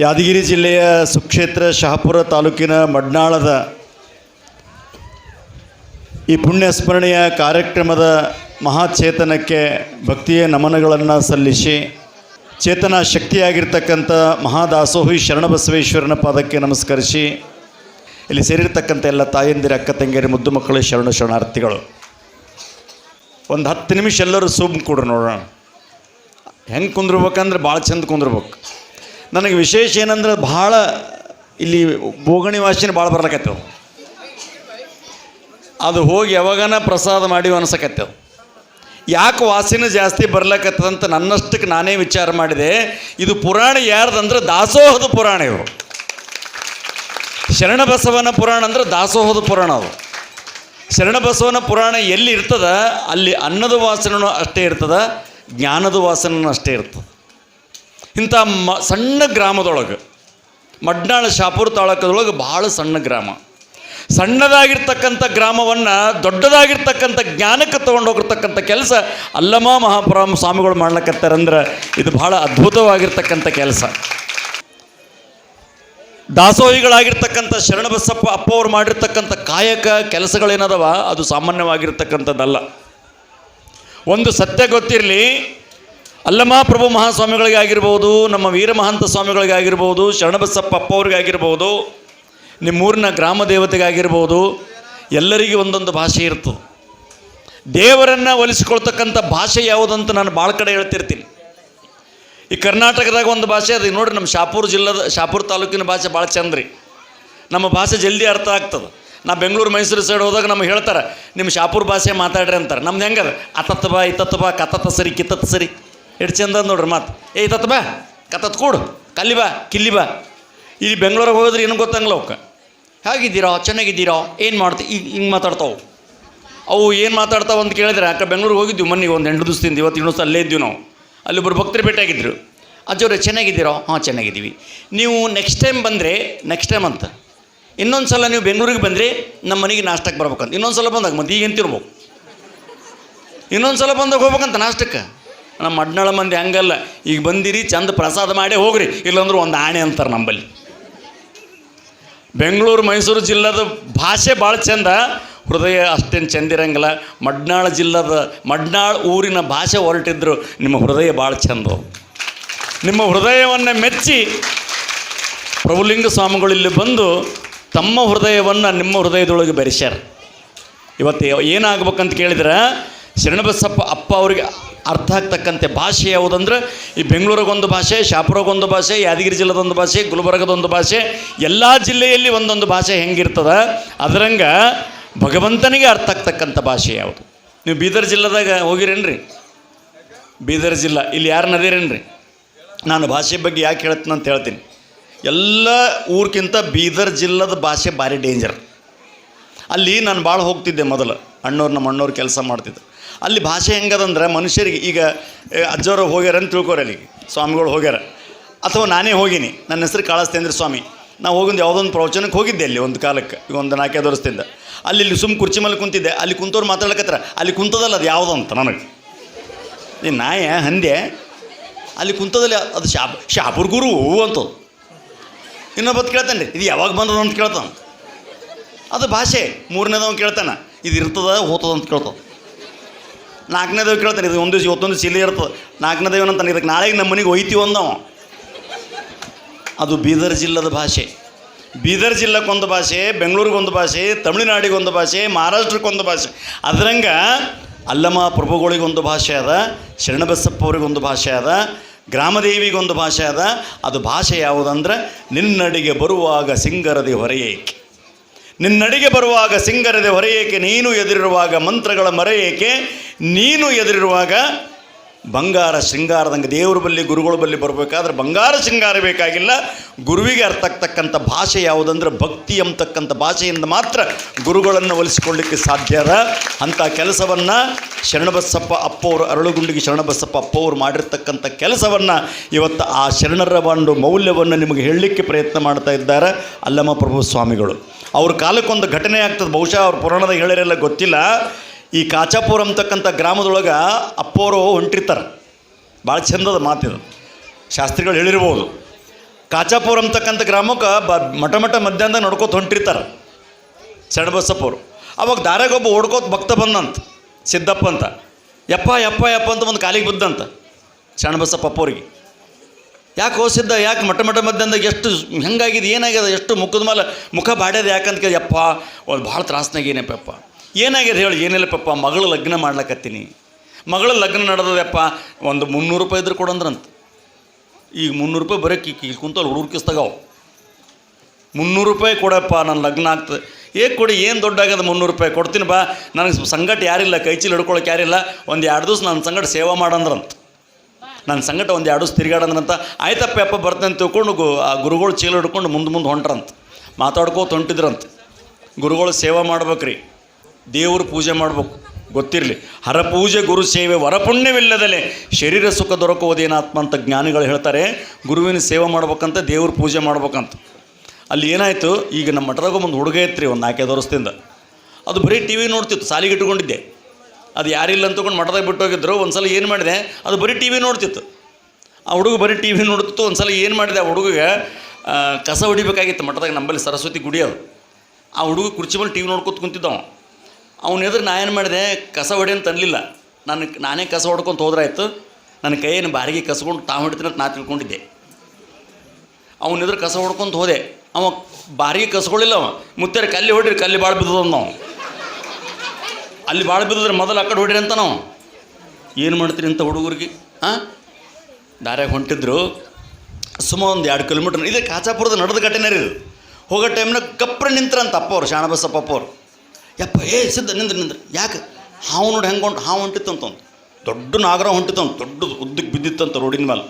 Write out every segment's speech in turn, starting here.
ಯಾದಗಿರಿ ಜಿಲ್ಲೆಯ ಸುಕ್ಷೇತ್ರ ಶಹಾಪುರ ತಾಲೂಕಿನ ಮಡ್ನಾಳದ ಈ ಪುಣ್ಯ ಸ್ಮರಣೆಯ ಕಾರ್ಯಕ್ರಮದ ಮಹಾಚೇತನಕ್ಕೆ ಭಕ್ತಿಯ ನಮನಗಳನ್ನು ಸಲ್ಲಿಸಿ ಚೇತನ ಶಕ್ತಿಯಾಗಿರ್ತಕ್ಕಂಥ ಮಹಾದಾಸೋಹಿ ಶರಣಬಸವೇಶ್ವರನ ಪಾದಕ್ಕೆ ನಮಸ್ಕರಿಸಿ. ಇಲ್ಲಿ ಸೇರಿರ್ತಕ್ಕಂಥ ಎಲ್ಲ ತಾಯಂದಿರ, ಅಕ್ಕ ತಂಗಿಯರ, ಮುದ್ದು ಮಕ್ಕಳು, ಶರಣ ಶರಣಾರ್ಥಿಗಳು. ಒಂದು ಹತ್ತು ನಿಮಿಷ ಎಲ್ಲರೂ ಸುಮ್ ಕೊಡ್ರಿ ನೋಡೋಣ ಹೆಂಗೆ ಕುಂದ್ರಬೇಕಂದ್ರೆ ಭಾಳ ಚಂದ ಕುಂದ್ರಬೇಕು. ನನಗೆ ವಿಶೇಷ ಏನಂದ್ರೆ ಭಾಳ ಇಲ್ಲಿ ಬೋಗಣಿ ವಾಸನೆ ಭಾಳ ಬರ್ಲಕತ್ತೆವು. ಅದು ಹೋಗಿ ಯಾವಾಗನ ಪ್ರಸಾದ ಮಾಡಿ ಅನ್ಸಕತ್ತೇವೆ. ಯಾಕೆ ವಾಸಿನ ಜಾಸ್ತಿ ಬರ್ಲಕತ್ತದಂತ ನನ್ನಷ್ಟಕ್ಕೆ ನಾನೇ ವಿಚಾರ ಮಾಡಿದೆ. ಇದು ಪುರಾಣ ಯಾರ್ದಂದ್ರೆ ದಾಸೋಹದ ಪುರಾಣ ಇದು ಶರಣಬಸವನ ಪುರಾಣ ಅಂದ್ರೆ ದಾಸೋಹದ ಪುರಾಣ ಅದು. ಶರಣಬಸವನ ಪುರಾಣ ಎಲ್ಲಿ ಇರ್ತದ ಅಲ್ಲಿ ಅನ್ನದ ವಾಸನೂ ಅಷ್ಟೇ ಇರ್ತದ, ಜ್ಞಾನದ ವಾಸನೂ ಅಷ್ಟೇ ಇರ್ತದೆ. ಇಂಥ ಮ ಸಣ್ಣ ಗ್ರಾಮದೊಳಗೆ, ಮಡ್ನಾಳ ಶಾಪುರ ತಾಳಕದೊಳಗೆ ಭಾಳ ಸಣ್ಣ ಗ್ರಾಮ. ಸಣ್ಣದಾಗಿರ್ತಕ್ಕಂಥ ಗ್ರಾಮವನ್ನು ದೊಡ್ಡದಾಗಿರ್ತಕ್ಕಂಥ ಜ್ಞಾನಕ್ಕೆ ತೊಗೊಂಡೋಗಿರ್ತಕ್ಕಂಥ ಕೆಲಸ ಅಲ್ಲಮ ಮಹಾಪುರಾಮ ಸ್ವಾಮಿಗಳು ಮಾಡ್ಲಕ್ಕತ್ತಾರಂದ್ರೆ ಇದು ಭಾಳ ಅದ್ಭುತವಾಗಿರ್ತಕ್ಕಂಥ ಕೆಲಸ. ದಾಸೋಹಿಗಳಾಗಿರ್ತಕ್ಕಂಥ ಶರಣಬಸಪ್ಪ ಅಪ್ಪ ಅವ್ರು ಮಾಡಿರ್ತಕ್ಕಂಥ ಕಾಯಕ ಕೆಲಸಗಳೇನದವ, ಅದು ಸಾಮಾನ್ಯವಾಗಿರ್ತಕ್ಕಂಥದ್ದಲ್ಲ. ಒಂದು ಸತ್ಯ ಗೊತ್ತಿರಲಿ ಅಲ್ಲಮ ಪ್ರಭು ಮಹಾಸ್ವಾಮಿಗಳಿಗೆ ಆಗಿರ್ಬೋದು, ನಮ್ಮ ವೀರಮಹಾಂತ ಸ್ವಾಮಿಗಳಿಗೆ ಆಗಿರ್ಬೋದು, ಶರಣಬಸಪ್ಪ ಅಪ್ಪ ಅವ್ರಿಗೆ ಆಗಿರ್ಬೋದು, ನಿಮ್ಮೂರಿನ ಗ್ರಾಮ ದೇವತೆಗಾಗಿರ್ಬೋದು ಎಲ್ಲರಿಗೂ ಒಂದೊಂದು ಭಾಷೆ ಇರ್ತದೆ ದೇವರನ್ನು ಒಲಿಸ್ಕೊಳ್ತಕ್ಕಂಥ ಭಾಷೆ ಯಾವುದಂತ ನಾನು ಭಾಳ ಕಡೆ ಹೇಳ್ತಿರ್ತೀನಿ. ಈ ಕರ್ನಾಟಕದಾಗ ಒಂದು ಭಾಷೆ ಅದು ನೋಡಿ ನಮ್ಮ ಶಾಪುರ ಜಿಲ್ಲದ, ಶಾಪುರ ತಾಲೂಕಿನ ಭಾಷೆ ಭಾಳ ಚಂದ ರೀ. ನಮ್ಮ ಭಾಷೆ ಜಲ್ದಿ ಅರ್ಥ ಆಗ್ತದೆ. ನಾ ಬೆಂಗಳೂರು, ಮೈಸೂರು ಸೈಡ್ ಹೋದಾಗ ನಮ್ಗೆ ಹೇಳ್ತಾರೆ ನಿಮ್ಮ ಶಾಪುರ ಭಾಷೆ ಮಾತಾಡ್ರಿ ಅಂತಾರೆ. ನಮ್ದು ಹೆಂಗದ? ಅತತ್ತ ಬಾ ಇತ್ತ ಬಾ ಕತತ್ತ ಸರಿ ಕಿತ್ತತ್ತ ಸರಿ ಎಷ್ಟು ಚಂದ ನೋಡ್ರಿ ಮತ್ತೆ ಏಯ್ ತತ್ ಬಾ. ಕತ್ತತ್ ಕೂಡು. ಕಲ್ಲಿ ಬಾ, ಕಿಲ್ಲಿ ಬಾ. ಇಲ್ಲಿ ಬೆಂಗಳೂರಿಗೆ ಹೋದ್ರೆ ಏನು ಗೊತ್ತಂಗಿಲ್ಲ ಅವಕ್ಕೆ ಹೇಗಿದ್ದೀರೋ, ಚೆನ್ನಾಗಿದ್ದೀರೋ, ಏನು ಮಾಡ್ತಿ ಈಗ ಹಿಂಗೆ ಮಾತಾಡ್ತಾವೆ. ಅವು ಏನು ಮಾತಾಡ್ತಾವೆ ಅಂತ ಕೇಳಿದ್ರೆ ಅಕ್ಕ ಬೆಂಗಳೂರಿಗೆ ಹೋಗಿದ್ವಿ ಮೊನ್ನೆ ಒಂದು ಎಂಟು ದಿವಸದಿಂದ, ಇವತ್ತು ಇನ್ನೊಂದು ಅಲ್ಲೇ ಇದ್ದೀವಿ ನಾವು. ಅಲ್ಲಿ ಒಬ್ಬರು ಭಕ್ತರು ಭೇಟಿಯಾಗಿದ್ದರು ಅಜ್ಜವ್ರೆ, ಚೆನ್ನಾಗಿದ್ದೀರೋ? ಹಾಂ, ಚೆನ್ನಾಗಿದ್ದೀವಿ. ನೀವು ನೆಕ್ಸ್ಟ್ ಟೈಮ್ ಬಂದರೆ ನೆಕ್ಸ್ಟ್ ಟೈಮ್ ಅಂತ. ಇನ್ನೊಂದು ಸಲ ನೀವು ಬೆಂಗಳೂರಿಗೆ ಬಂದರೆ ನಮ್ಮ ಮನೆಗೆ ನಾಷ್ಟಕ್ಕೆ ಬರ್ಬೇಕಂತ. ಇನ್ನೊಂದು ಸಲ ಬಂದಾಗ ಮತ್ತೆ ಈಗ ಎಂತಿರ್ಬೇಕು ಇನ್ನೊಂದು ಸಲ ಬಂದಾಗ ಹೋಗ್ಬೇಕಂತ ನಾಷ್ಟಕ್ಕೆ? ನಮ್ಮ ಅಡ್ನಾಳ ಮಂದಿ ಹಂಗಲ್ಲ. ಈಗ ಬಂದಿರಿ, ಚಂದ ಪ್ರಸಾದ ಮಾಡೇ ಹೋಗ್ರಿ. ಇಲ್ಲಾಂದ್ರೆ ಒಂದು ಆಣೆ ಅಂತಾರೆ ನಂಬಲ್ಲಿ. ಬೆಂಗಳೂರು, ಮೈಸೂರು ಜಿಲ್ಲಾದ ಭಾಷೆ ಭಾಳ ಚಂದ. ಹೃದಯ ಅಷ್ಟೇನು ಚಂದಿರಂಗಿಲ್ಲ ಮಡ್ನಾಳ ಜಿಲ್ಲದ, ಮಡ್ನಾಳ ಊರಿನ ಭಾಷೆ ಹೊರಟಿದ್ರು ನಿಮ್ಮ ಹೃದಯ ಭಾಳ ಚಂದ ನಿಮ್ಮ ಹೃದಯವನ್ನು ಮೆಚ್ಚಿ ಪ್ರಭುಲಿಂಗ ಸ್ವಾಮಿಗಳು ಇಲ್ಲಿ ಬಂದು ತಮ್ಮ ಹೃದಯವನ್ನು ನಿಮ್ಮ ಹೃದಯದೊಳಗೆ ಬೆರೆಸ್ಯಾರ. ಇವತ್ತು ಏನಾಗಬೇಕಂತ ಕೇಳಿದ್ರೆ, ಶರಣಬಸಪ್ಪ ಅಪ್ಪ ಅವರಿಗೆ ಅರ್ಥ ಆಗ್ತಕ್ಕಂಥ ಭಾಷೆ ಯಾವುದಂದ್ರೆ ಈ ಬೆಂಗಳೂರಿಗೊಂದು ಭಾಷೆ, ಶಾಪುರಗೊಂದು ಭಾಷೆ, ಯಾದಗಿರಿ ಜಿಲ್ಲೆದೊಂದು ಭಾಷೆ, ಗುಲ್ಬರ್ಗದೊಂದು ಭಾಷೆ, ಎಲ್ಲ ಜಿಲ್ಲೆಯಲ್ಲಿ ಒಂದೊಂದು ಭಾಷೆ ಹೆಂಗಿರ್ತದ? ಅದರಂಗ ಭಗವಂತನಿಗೆ ಅರ್ಥ ಆಗ್ತಕ್ಕಂಥ ಭಾಷೆ ಯಾವುದು? ನೀವು ಬೀದರ್ ಜಿಲ್ಲೆದಾಗ ಹೋಗಿರೇನ್ರಿ? ಬೀದರ್ ಜಿಲ್ಲಾ, ಇಲ್ಲಿ ಯಾರು ನದಿರೇನ್ರಿ? ನಾನು ಭಾಷೆ ಬಗ್ಗೆ ಯಾಕೆ ಹೇಳ್ತೀನಿ ಅಂತ ಹೇಳ್ತೀನಿ. ಎಲ್ಲ ಊರ್ಕಿಂತ ಬೀದರ್ ಜಿಲ್ಲದ ಭಾಷೆ ಭಾರಿ ಡೇಂಜರ್. ಅಲ್ಲಿ ನಾನು ಭಾಳ ಹೋಗ್ತಿದ್ದೆ ಮೊದಲು. ಅಣ್ಣವ್ರು ನಮ್ಮ ಅಣ್ಣವ್ರು ಕೆಲಸ ಮಾಡ್ತಿದ್ದೆ. ಅಲ್ಲಿ ಭಾಷೆ ಹೆಂಗದಂದ್ರೆ ಮನುಷ್ಯರಿಗೆ ಈಗ ಅಜ್ಜವರು ಹೋಗ್ಯಾರ ಅಂತ ತಿಳ್ಕೊರಿ ಅಲ್ಲಿಗೆ ಸ್ವಾಮಿಗಳು ಹೋಗ್ಯಾರ. ಅಥವಾ ನಾನೇ ಹೋಗಿನಿ, ನನ್ನ ಹೆಸರು ಕಾಳಸ್ತೇಂದ್ರ ಸ್ವಾಮಿ. ನಾವು ಹೋಗಿದ್ದು ಯಾವುದೊಂದು ಪ್ರವಚನಕ್ಕೆ ಹೋಗಿದ್ದೆ ಅಲ್ಲಿ ಒಂದು ಕಾಲಕ್ಕೆ ಈಗ ಒಂದು ನಾಲ್ಕೈದು ವರ್ಷದಿಂದ. ಅಲ್ಲಿ ಇಲ್ಲಿ ಸುಮ್ಮ ಕುರ್ಚಿ ಮೇಲೆ ಕುಂತಿದ್ದೆ, ಅಲ್ಲಿ ಕುಂತವ್ರು ಮಾತಾಡ್ಲಕತ್ರ ಅಲ್ಲಿ ಕುಂತದಲ್ಲ ಅದು ಯಾವುದು ಅಂತ ನನಗೆ. ಈ ನಾಯ ಹಂದೆ ಅಲ್ಲಿ ಕುಂತದಲ್ಲಿ ಅದು ಶಾಪ್ ಶಾಪುರ್ ಗುರು ಅಂತ ಇನ್ನೊಬ್ಬತ್ತು ಕೇಳ್ತಾನೆ ರೀ ಇದು ಯಾವಾಗ ಬಂದದ ಅಂತ ಕೇಳ್ತಾನೆ. ಅದು ಭಾಷೆ ಮೂರನೇದವ ಕೇಳ್ತಾನೆ ಇದು ಇರ್ತದ ಹೋತದ ಅಂತ ಕೇಳ್ತಾವ ನಾಲ್ಕನೇದವ ಕೇಳ್ತಾನೆ, ಇದು ಒಂದು ಇವತ್ತೊಂದು ಸಿಲಿ ಇರ್ತದೆ. ನಾಲ್ಕನೇದವ ಅಂತಾನೆ ಇದಕ್ಕೆ ನಾಳೆಗೆ ನಮ್ಮ ಮನೆಗೆ ಒಯ್ತೀವಿ ಅಂದವ. ಅದು ಬೀದರ್ ಜಿಲ್ಲದ ಭಾಷೆ. ಬೀದರ್ ಜಿಲ್ಲೆಗೊಂದು ಭಾಷೆ ಬೆಂಗಳೂರಿಗೊಂದು ಭಾಷೆ ತಮಿಳುನಾಡಿಗೊಂದು ಭಾಷೆ ಮಹಾರಾಷ್ಟ್ರಕ್ಕೊಂದು ಭಾಷೆ. ಅದರಂಗ ಅಲ್ಲಮ ಪ್ರಭುಗಳಿಗೊಂದು ಭಾಷೆ ಅದ, ಶರಣಬಸಪ್ಪ ಅವ್ರಿಗೊಂದು ಭಾಷೆ ಅದ ಗ್ರಾಮದೇವಿಗೊಂದು ಭಾಷೆ ಅದ. ಅದು ಭಾಷೆ ಯಾವುದಂದ್ರೆ, ನಿನ್ನಡಿಗೆ ಬರುವಾಗ ಸಿಂಗರದಿ ಹೊರೆಯೇಕೆ. ನಿನ್ನಡಿಗೆ ಬರುವಾಗ ಸಿಂಗರದೆ ಹೊರೆಯೇಕೆ, ನೀನು ಎದುರಿರುವಾಗ ಮಂತ್ರಗಳ ಮರೆಯೇಕೆ. ನೀನು ಎದುರಿರುವಾಗ ಬಂಗಾರ ಶೃಂಗಾರದಂಗೆ ದೇವ್ರ ಬಲ್ಲಿ ಗುರುಗಳು ಬಲ್ಲಿ ಬರಬೇಕಾದ್ರೆ ಬಂಗಾರ ಶೃಂಗಾರ ಬೇಕಾಗಿಲ್ಲ. ಗುರುವಿಗೆ ಅರ್ಥ ಆಗ್ತಕ್ಕಂಥ ಭಾಷೆ ಯಾವುದಂದ್ರೆ ಭಕ್ತಿ ಎಂಬತಕ್ಕಂಥ ಭಾಷೆಯಿಂದ ಮಾತ್ರ ಗುರುಗಳನ್ನು ಒಲಿಸಿಕೊಳ್ಳಿಕ್ಕೆ ಸಾಧ್ಯ ಅದ. ಅಂಥ ಕೆಲಸವನ್ನು ಶರಣಬಸಪ್ಪ ಅಪ್ಪವರು ಅರಳುಗುಂಡಿಗೆ ಶರಣಬಸಪ್ಪ ಅಪ್ಪವರು ಮಾಡಿರ್ತಕ್ಕಂಥ ಕೆಲಸವನ್ನು ಇವತ್ತು ಆ ಶರಣರ ಒಂದು ಮೌಲ್ಯವನ್ನು ನಿಮಗೆ ಹೇಳಲಿಕ್ಕೆ ಪ್ರಯತ್ನ ಮಾಡ್ತಾ ಇದ್ದಾರೆ ಅಲ್ಲಮ್ಮ ಪ್ರಭು ಸ್ವಾಮಿಗಳು. ಅವ್ರ ಕಾಲಕ್ಕೊಂದು ಘಟನೆ ಆಗ್ತದೆ. ಬಹುಶಃ ಅವ್ರ ಪುರಾಣದಾಗ ಹೇಳಿರಲ್ಲ ಗೊತ್ತಿಲ್ಲ. ಈ ಕಾಚಾಪುರ ಅಂತಕ್ಕಂಥ ಗ್ರಾಮದೊಳಗೆ ಅಪ್ಪೋರು ಹೊಂಟಿರ್ತಾರೆ. ಭಾಳ ಚಂದದ ಮಾತಿದು ಶಾಸ್ತ್ರಿಗಳು ಹೇಳಿರ್ಬೋದು. ಕಾಚಾಪುರ ಅಂತಕ್ಕಂಥ ಗ್ರಾಮಕ್ಕೆ ಬ ಮಠ ಮಠ ಮಧ್ಯಾಹ್ನ ನಡ್ಕೋತ ಹೊಂಟಿರ್ತಾರೆ. ಶರಣಬಸಪ್ಪವ್ರು ಅವಾಗ ದಾರೆಗೊಬ್ಬ ಓಡ್ಕೋತ ಭಕ್ತ ಬಂದಂತ, ಸಿದ್ದಪ್ಪ ಅಂತ. ಯಪ್ಪ ಯಪ್ಪ ಯಪ್ಪ ಅಂತ ಒಂದು ಕಾಲಿಗೆ ಬಿದ್ದಂತ ಶರಣಬಸಪ್ಪ ಅಪ್ಪವ್ರಿಗೆ ಯಾಕೆ ಹೋಸಿದ್ದ ಯಾಕೆ ಮಠ ಮಠ ಮಧ್ಯಾಹ್ನದಾಗ ಎಷ್ಟು ಹೆಂಗಾಗಿದೆ, ಏನಾಗಿದೆ, ಎಷ್ಟು ಮುಖದ ಮೇಲೆ ಮುಖ ಬಾಡ್ಯದ ಯಾಕಂತ ಕೇಳಿ, ಯಪ್ಪ, ಒಂದು ಭಾಳ ತ್ರಾಸ್ನಾಗ ಏನಪ್ಪಪ್ಪ ಏನಾಗ್ಯದ ಹೇಳಿ? ಏನಿಲ್ಲಪ್ಪ ಮಗಳು ಲಗ್ನ ಮಾಡ್ಲಕತ್ತೀನಿ. ಮಗಳ ಲಗ್ನ ನಡೆದದಪ್ಪ, ಒಂದು ಮುನ್ನೂರು ರೂಪಾಯಿ ಇದ್ರೆ ಕೊಡಂದ್ರಂತ. ಈಗ ಮುನ್ನೂರು ರೂಪಾಯಿ ಬರೀ ಕಿ ಕಿ ಕುಂತಲ್ಲಿ ಹುಡುಗರು ಕಿಸ್ತಾಗವು ಮುನ್ನೂರು ರೂಪಾಯಿ ಕೊಡಪ್ಪ ನನ್ನ ಲಗ್ನ ಆಗ್ತದೆ. ಏ ಕೊಡಿ, ಏನು ದೊಡ್ಡ ಆಗ್ಯದ ಮುನ್ನೂರು ರೂಪಾಯಿ? ಕೊಡ್ತೀನಿ ಬಾ. ನನಗೆ ಸಂಗಟ ಯಾರಿಲ್ಲ, ಕೈ ಚೀಲ ಹಿಡ್ಕೊಳಕ್ಕೆ ಯಾರಿಲ್ಲ. ಒಂದು ಎರಡು ದಿವಸ ನನ್ನ ಸಂಗಟ ಸೇವಾ ಮಾಡಂದ್ರಂತ. ನನ್ನ ಸಂಗಟ ಒಂದು ಎರಡು ದಿವಸ ತಿರುಗಾಡಂದ್ರಂತ. ಆಯ್ತಪ್ಪ ಅಪ್ಪ ಬರ್ತೇನೆ ತಿಳ್ಕೊಂಡು ಆ ಗುರುಗಳು ಚೀಲ ಹಿಡ್ಕೊಂಡು ಮುಂದೆ ಮುಂದೆ ಹೊಂಟ್ರಂತ. ಮಾತಾಡ್ಕೋತ ಹೊಂಟಿದ್ರಂತ. ಗುರುಗಳು ಸೇವಾ ಮಾಡ್ಬೇಕ್ರಿ. ದೇವ್ರ ಪೂಜೆ ಮಾಡಬೇಕು ಗೊತ್ತಿರಲಿ. ಹರಪೂಜೆ ಗುರು ಸೇವೆ ವರಪುಣ್ಯವಿಲ್ಲದಲೇ ಶರೀರ ಸುಖ ದೊರಕುವುದೇನಾತ್ಮ ಅಂತ ಜ್ಞಾನಿಗಳು ಹೇಳ್ತಾರೆ. ಗುರುವಿನ ಸೇವೆ ಮಾಡ್ಬೇಕಂತ ದೇವ್ರ ಪೂಜೆ ಮಾಡ್ಬೇಕಂತ. ಅಲ್ಲಿ ಏನಾಯಿತು? ಈಗ ನಮ್ಮ ಮಠದಾಗ ಒಂದು ಹುಡುಗ ಇತ್ತು ಒಂದು ನಾಲ್ಕೈದು ವರ್ಷದಿಂದ. ಅದು ಬರೀ ಟಿ ವಿ ನೋಡ್ತಿತ್ತು ಸಾಲಿಗೆ ಇಟ್ಕೊಂಡಿದ್ದೆ. ಅದು ಯಾರಿಲ್ಲ ಅಂತಕೊಂಡು ಮಠದಾಗ ಬಿಟ್ಟು ಹೋಗಿದ್ರು ಒಂದು ಸಲ ಏನು ಮಾಡಿದೆ? ಅದು ಬರೀ ಟಿ ವಿ ನೋಡ್ತಿತ್ತು. ಆ ಹುಡುಗ ಬರೀ ಟಿ ವಿ ನೋಡ್ತಿತ್ತು ಒಂದು ಸಲ ಏನು ಮಾಡಿದೆ? ಆ ಹುಡುಗಿಗೆ ಆ, ಕಸ ಹೊಡಿಬೇಕಾಗಿತ್ತು ಮಠದಾಗ ನಂಬಲ್ಲಿ ಸರಸ್ವತಿ ಗುಡಿ ಅದು. ಆ ಹುಡುಗ ಕುರ್ಚಿ ಮೇಲೆ ಟಿ ವಿ ನೋಡ್ಕೊತ ಕುಂತಿದ್ದವ. ಅವನ ಎದುರು ನಾ ಏನು ಮಾಡಿದೆ? ಕಸ ಹೊಡಿ ಅಂತ ನನ್ನ ನಾನು ನಾನೇ ಕಸ ಹೊಡ್ಕೊಂತ ಹೋದ್ರಾಯ್ತು. ನನ್ನ ಕೈಯನ್ನು ಬಾರಿಗೆ ಕಸ್ಕೊಂಡು ತಾ ಹೊಡಿತೀನಿ ಅಂತ ನಾ ತಿಳ್ಕೊಂಡಿದ್ದೆ. ಅವನ ಎದುರು ಕಸ ಹೊಡ್ಕೊಂತ ಹೋದೆ. ಅವ ಬಾರಿಗೆ ಕಸ್ಕೊಳ್ಳಿಲ್ಲ ಅವ. ಮುತ್ತೇರಿ ಕಲ್ಲಿ ಹೊಡ್ರಿ, ಕಲ್ಲಿ ಭಾಳ ಬಿದ್ದದ ನಾವು ಅಲ್ಲಿ ಭಾಳ ಬಿದ್ದಿದ್ರೆ ಮೊದಲು ಆ ಕಡೆ ಹೊಡ್ರಿ ಅಂತ ನಾವು ಏನು ಮಾಡ್ತೀರಿ ಅಂತ ಹುಡುಗರಿಗೆ? ಹಾಂ ದಾರ್ಯಾಗ ಹೊಂಟಿದ್ರು. ಸುಮಾರು ಒಂದು ಎರಡು ಕಿಲೋಮೀಟ್ರ್ ಇದೇ ಕಾಚಾಪುರದ ನಡೆದ ಘಟನೆ ರೀ ಹೋಗೋ ಟೈಮ್ನಾಗ ಕಪ್ರ ನಿಂತ್ರಂತ ಅಪ್ಪವ್ರು ಶಾಣಬಸಪ್ಪ ಅಪ್ಪವ್ರು ಯಪ್ಪ, ಏ, ಸಿದ್ಧ, ನಿಂದ್ರ ನಿಂದ್ರ. ಯಾಕೆ? ಹಾವು ನೋಡಿ ಹೆಂಗೆ ಹೊಂಟು ಹಾವು ಹೊಂಟಿತ್ತಂತ ಒಂದು ದೊಡ್ಡ ನಾಗರ ಹೊಂಟಿತ್ತಂತ ದೊಡ್ಡದು ಉದ್ದಕ್ಕೆ ಬಿದ್ದಿತ್ತಂತ ರೋಡಿನ ಮೇಲೆ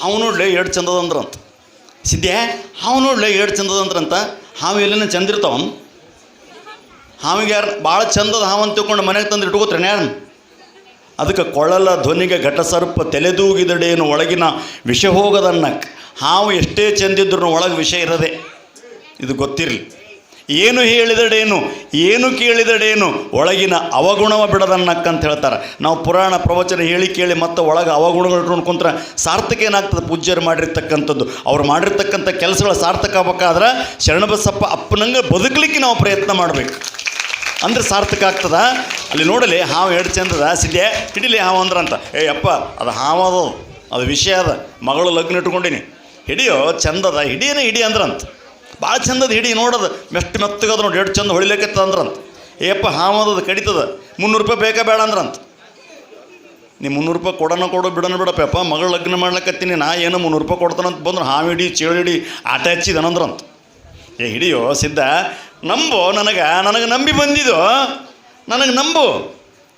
ಹಾವು ನೋಡ್ಲೆ ಎರಡು ಚಂದದಂದ್ರಂತ. ಸಿದ್ಧೆ, ಹಾವು ನೋಡ್ಲೆ ಎರಡು ಚಂದದಂದ್ರಂತ. ಹಾವು ಎಲ್ಲಿನ ಚಂದಿರ್ತಾವನು ಹಾವಿಗೆ ಯಾರು ಭಾಳ ಚಂದದ ಹಾವು ಅಂತ ತಿಳ್ಕೊಂಡು ಮನೆಗೆ ತಂದು ಇಟ್ಕೋತ್ರೆ ಯಾರನ್ನ ಅದಕ್ಕೆ ಕೊಳ್ಳಲ, ಧ್ವನಿಗೆ ಘಟಸರ್ಪ ತಲೆದೂಗಿದಡೇನು ಒಳಗಿನ ವಿಷ ಹೋಗದನ್ನ ಹಾವು ಎಷ್ಟೇ ಚಂದಿದ್ರು ಒಳಗೆ ವಿಷ ಇರದೆ. ಇದು ಗೊತ್ತಿರಲಿ. ಏನು ಹೇಳಿದಡೇನು? ಏನು ಕೇಳಿದಡೇನು? ಒಳಗಿನ ಅವಗುಣವ ಬಿಡದನ್ನಕ್ಕಂತ ಹೇಳ್ತಾರೆ. ನಾವು ಪುರಾಣ ಪ್ರವಚನ ಹೇಳಿ ಕೇಳಿ ಮತ್ತೆ ಒಳಗೆ ಅವಗುಣಗಳು ಕುಂತ್ರೆ ಸಾರ್ಥಕ ಏನಾಗ್ತದೆ? ಪೂಜ್ಯರು ಮಾಡಿರ್ತಕ್ಕಂಥದ್ದು. ಅವ್ರು ಮಾಡಿರ್ತಕ್ಕಂಥ ಕೆಲಸಗಳು ಸಾರ್ಥಕ ಆಗ್ಬೇಕಾದ್ರೆ ಶರಣಬಸಪ್ಪ ಅಪ್ಪನಂಗೆ ಬದುಕಲಿಕ್ಕೆ ನಾವು ಪ್ರಯತ್ನ ಮಾಡಬೇಕು. ಅಂದ್ರೆ ಸಾರ್ಥಕ ಆಗ್ತದ? ಅಲ್ಲಿ ನೋಡಲಿ, ಹಾವು ಎರಡು ಚಂದದ. ಸಿದ್ದೆ ಹಿಡಿಲಿ ಹಾವು ಅಂದ್ರೆ ಅಂತ. ಏ ಅಪ್ಪ, ಅದು ಹಾವು ಅದು. ಅದು ವಿಷಯ ಅದ. ಮಗಳು ಲಗ್ನ ಇಟ್ಕೊಂಡಿನಿ. ಹಿಡಿಯೋ ಚಂದದ, ಹಿಡಿಯನ ಹಿಡಿ ಅಂದ್ರಂತ. ಭಾಳ ಚಂದದ ಹಿಡಿ ನೋಡೋದು. ಮೆಷ್ಟು ಮೆತ್ತಗದ ನೋಡಿ ಎಷ್ಟು ಚಂದ ಹೊಳಿಲಿಕ್ಕತ್ತ ಅಂದ್ರಂತ. ಏಪ್ಪ ಹಾಮದ ಕಡಿತದ. ಮುನ್ನೂರು ರೂಪಾಯಿ ಬೇಕಾ ಬೇಡ ಅಂದ್ರಂತ. ನೀ ಮುನ್ನೂರು ರೂಪಾಯಿ ಕೊಡೋಣ ಕೊಡು ಬಿಡೋಣ ಬಿಡಪ್ಪ, ಮಗಳು ಲಗ್ನ ಮಾಡ್ಲಕತ್ತೀನಿ, ನಾ ಏನು ಮುನ್ನೂರು ರೂಪಾಯಿ ಕೊಡ್ತಾನಂತ ಬಂದ್ರೆ ಹಾವು ಹಿಡಿ, ಚೇಳು ಹಿಡಿ, ಆಟ ಹಚ್ಚಿದನಂದ್ರಂತ ಏ ಹಿಡಿಯೋ, ಸಿದ್ಧ. ನಂಬು, ನನಗೆ ನನಗೆ ನಂಬಿ ಬಂದಿದ್ದು ನನಗೆ ನಂಬು.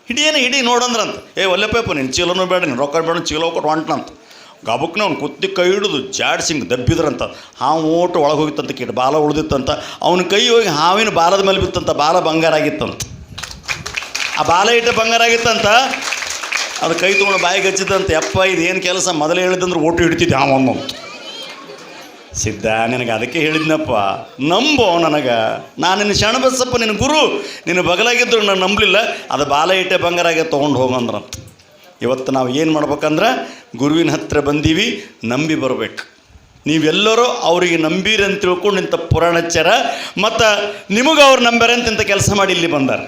ಹಿಡಿಯೇನು ಹಿಡಿ ನೋಡಂದ್ರಂತ ಏ ಒಲ್ಲೆಪ್ಪ ನೀನು ಚೀಲನೂ ಬೇಡ, ನೀನು ರೊಕ್ಕ ಬೇಡ ಚೀಲ ಕೊಟ್ಟು ಹೊಂಟ್ನಂತ. ಗಬಕ್ನ ಅವ್ನು ಕುತ್ತಿ ಕೈ ಹಿಡಿದು ಜಾಡ್ಸಿಂಗ್ ದಬ್ಬಿದ್ರಂತ. ಹಾವು ಓಟು ಒಳಗೆ ಹೋಗಿತ್ತಂತ ಕೀಟ ಬಾಲ ಉಳಿದಿತ್ತಂತ. ಅವನ ಕೈ ಹೋಗಿ ಹಾವಿನ ಬಾಲದ ಮೇಲೆ ಬಿತ್ತಂತ, ಬಾಲ ಬಂಗಾರ ಆಗಿತ್ತಂತ. ಆ ಬಾಲ ಇಟ್ಟ ಬಂಗಾರ ಆಗಿತ್ತಂತ, ಅದು ಕೈ ತೊಗೊಂಡು ಬಾಯಿಗೆ ಹಚ್ಚಿದಂತ ಯಪ್ಪ ಇದೇನು ಕೆಲಸ? ಮೊದಲೇ ಹೇಳಿದಂದ್ರೆ ಓಟು ಹಿಡಿತಿದ್ದೆ ಹಾವನ್ನು ಸಿದ್ಧ, ನಿನಗೆ ಅದಕ್ಕೆ ಹೇಳಿದ್ನಪ್ಪ. ನಂಬೋ ನನಗೆ. ನಾನು ನಿನ್ನ ಶಣಬಸಪ್ಪ ನಿನ್ನ ಗುರು. ನಿನ್ನ ಬಗಲಾಗಿದ್ದರು ನಾನು ನಂಬಲಿಲ್ಲ. ಅದು ಬಾಲ ಇಟ್ಟೆ ಬಂಗಾರಾಗೆ ತೊಗೊಂಡು ಹೋಗಂದ್ರಂತ ಇವತ್ತು ನಾವು ಏನು ಮಾಡ್ಬೇಕಂದ್ರೆ ಗುರುವಿನ ಹತ್ತಿರ ಬಂದೀವಿ, ನಂಬಿ ಬರಬೇಕು. ನೀವೆಲ್ಲರೂ ಅವರಿಗೆ ನಂಬೀರಿ ಅಂತ ತಿಳ್ಕೊಂಡು ಇಂಥ ಪುರಾಣಚ್ಚಾರ, ಮತ್ತು ನಿಮಗೆ ಅವ್ರು ನಂಬ್ಯಾರೆ ಅಂತ ಇಂಥ ಕೆಲಸ ಮಾಡಿ ಇಲ್ಲಿ ಬಂದಾರ.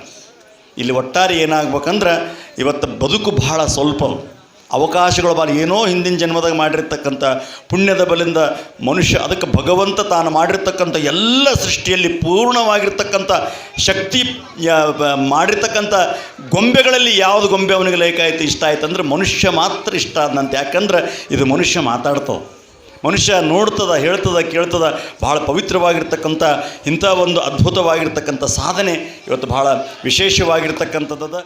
ಇಲ್ಲಿ ಒಟ್ಟಾರೆ ಏನಾಗ್ಬೇಕಂದ್ರೆ, ಇವತ್ತು ಬದುಕು ಬಹಳ ಸ್ವಲ್ಪ ಅವಕಾಶಗಳು ಬಾಲ ಏನೋ ಹಿಂದಿನ ಜನ್ಮದಾಗ ಮಾಡಿರ್ತಕ್ಕಂಥ ಪುಣ್ಯದ ಬಲಿಂದ ಮನುಷ್ಯ, ಅದಕ್ಕೆ ಭಗವಂತ ತಾನು ಮಾಡಿರ್ತಕ್ಕಂಥ ಎಲ್ಲ ಸೃಷ್ಟಿಯಲ್ಲಿ ಪೂರ್ಣವಾಗಿರ್ತಕ್ಕಂಥ ಶಕ್ತಿ ಮಾಡಿರ್ತಕ್ಕಂಥ ಗೊಂಬೆಗಳಲ್ಲಿ ಯಾವುದು ಗೊಂಬೆ ಅವನಿಗೆ ಲೈಕ ಆಯಿತು, ಇಷ್ಟ ಆಯ್ತು ಅಂದ್ರೆ ಮನುಷ್ಯ ಮಾತ್ರ ಇಷ್ಟ ಆದಂತೆ ಯಾಕಂದ್ರೆ ಇದು ಮನುಷ್ಯ ಮಾತಾಡ್ತವೆ. ಮನುಷ್ಯ ನೋಡ್ತದ, ಹೇಳ್ತದ, ಕೇಳ್ತದ ಭಾಳ ಪವಿತ್ರವಾಗಿರ್ತಕ್ಕಂಥ, ಇಂಥ ಒಂದು ಅದ್ಭುತವಾಗಿರ್ತಕ್ಕಂಥ ಸಾಧನೆ ಇವತ್ತು ಭಾಳ ವಿಶೇಷವಾಗಿರ್ತಕ್ಕಂಥದ್ದು